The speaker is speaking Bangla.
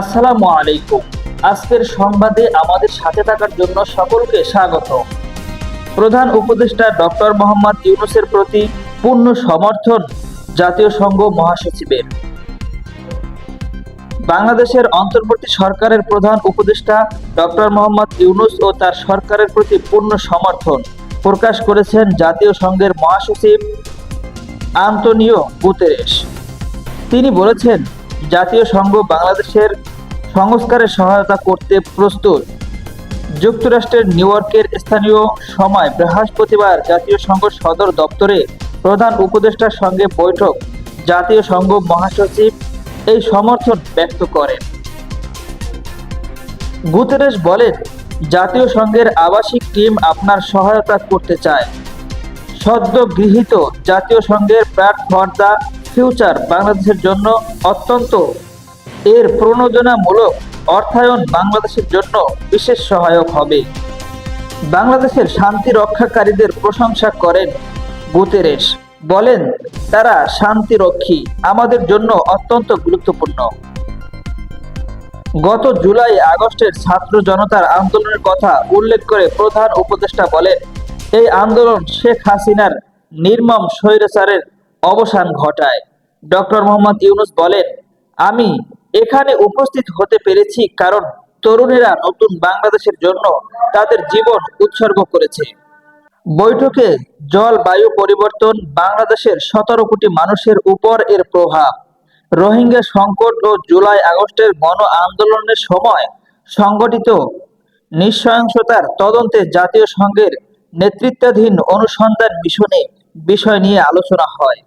আসসালামু আলাইকুম। আজকের সংবাদে আমাদের সাথে থাকার জন্য সকলকে স্বাগত। প্রধান উপদেষ্টা ডক্টর মোহাম্মদ ইউনুসের প্রতি পূর্ণ সমর্থন জাতীয় সংঘ মহাসচিবের। বাংলাদেশের অন্তর্বর্তী সরকারের প্রধান উপদেষ্টা ডক্টর মোহাম্মদ ইউনুস ও তার সরকারের প্রতি পূর্ণ সমর্থন প্রকাশ করেছেন জাতীয় সংঘের মহাসচিব আন্তনিও গুতেরেস তিনি বলেছেন জাতীয় সংঘ বাংলাদেশের সংস্কারে সহায়তা করতে প্রস্তুত। যুক্তরাষ্ট্রের নিউ ইয়র্কের স্থানীয় সময় বৃহস্পতিবার জাতীয় সংঘ সদর দপ্তরে প্রধান উপদেষ্টার সঙ্গে বৈঠক। জাতীয় সংঘ মহাসচিব এই সমর্থন ব্যক্ত করেন। গুতেরেস বলেন, জাতীয় সংঘের আবাসিক টিম আপনার সহায়তা করতে চায়। সদ্য গৃহীত জাতীয় সংঘের প্ল্যাট ফর দ্য ফিউচার বাংলাদেশের জন্য অত্যন্ত এর প্রণোদনামূলক অর্থায়ন বাংলাদেশের জন্য বিশেষ সহায়ক হবে। বাংলাদেশের শান্তি রক্ষাকারীদের প্রশংসা করেন গুতেরেস বলেন, তারা শান্তিরক্ষী। আমাদের জন্য অত্যন্ত গুরুত্বপূর্ণ। গত জুলাই আগস্টের ছাত্র জনতার আন্দোলনের কথা উল্লেখ করে প্রধান উপদেষ্টা বলেন, এই আন্দোলন শেখ হাসিনার নির্মম স্বৈরাচারের অবসান ঘটায়। ডক্টর মোহাম্মদ ইউনুস বলেন, আমি এখানে উপস্থিত হতে পেরেছি কারণ তরুণেরা নতুন বাংলাদেশের জন্য তাদের জীবন উৎসর্গ করেছে। বৈঠকে জলবায়ু পরিবর্তন বাংলাদেশের সতেরো কোটি মানুষের উপর এর প্রভাব। রোহিঙ্গা সংকট ও জুলাই আগস্টের গণ আন্দোলনের সময় সংগঠিত নিঃসহিংসতার তদন্তে জাতীয় সংঘের নেতৃত্বাধীন অনুসন্ধান মিশনে বিষয় নিয়ে আলোচনা হয়।